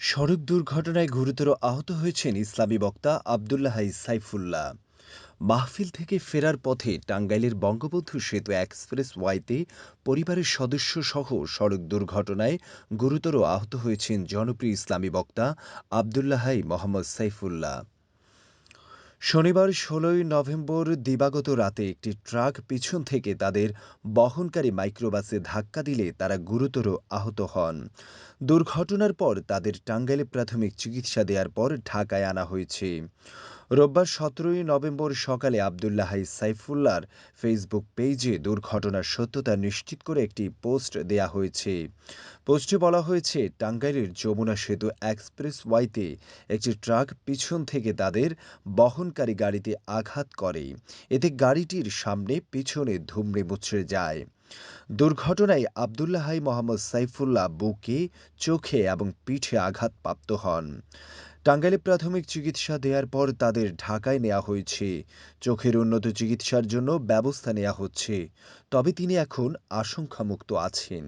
সড়ক দুর্ঘটনায় গুরুতর আহত হয়েছেন ইসলামী বক্তা আবদুল্লাহ সাইফুল্লাহ। মাহফিল থেকে ফেরার পথে টাঙ্গাইলের বঙ্গবন্ধু সেতু এক্সপ্রেস ওয়াইতে পরিবারের সদস্য সহ সড়ক দুর্ঘটনায় গুরুতর আহত হয়েছেন জনপ্রিয় ইসলামী বক্তা আবদুল্লাহাই মোহাম্মদ সাইফুল্লাহ। শনিবার ষোলোই নভেম্বর দিবাগত রাতে একটি ট্রাক পিছন থেকে তাদের বহনকারী মাইক্রোবাসে ধাক্কা দিলে তারা গুরুতর আহত হন। দুর্ঘটনার পর তাদের টাঙ্গাইলে প্রাথমিক চিকিৎসা দেওয়ার পর ঢাকায় আনা হয়েছে। রোববার সতেরোই নভেম্বর সকালে আবদুল্লাহ সাইফুল্লাহর ফেসবুক পেজে দুর্ঘটনার সত্যতা নিশ্চিত করে একটি পোস্ট দেয়া হয়েছে। পোস্টে বলা হয়েছে, টাঙ্গাইলের যমুনা সেতু এক্সপ্রেস ওয়াইতে একটি ট্রাক পিছন থেকে তাদের বহনকারী গাড়িতে আঘাত করে। এতে গাড়িটির সামনে পিছনে ধুমড়ে মুচড়ে যায়। দুর্ঘটনায় আবদুল্লাহাই মোহাম্মদ সাইফুল্লাহ বুকে, চোখে এবং পিঠে আঘাতপ্রাপ্ত হন। টাঙ্গাইলে প্রাথমিক চিকিৎসা দেয়ার পর তাদের ঢাকায় নেওয়া হয়েছে। চোখের উন্নত চিকিৎসার জন্য ব্যবস্থা নেয়া হচ্ছে। তবে তিনি এখন আশঙ্কামুক্ত আছেন।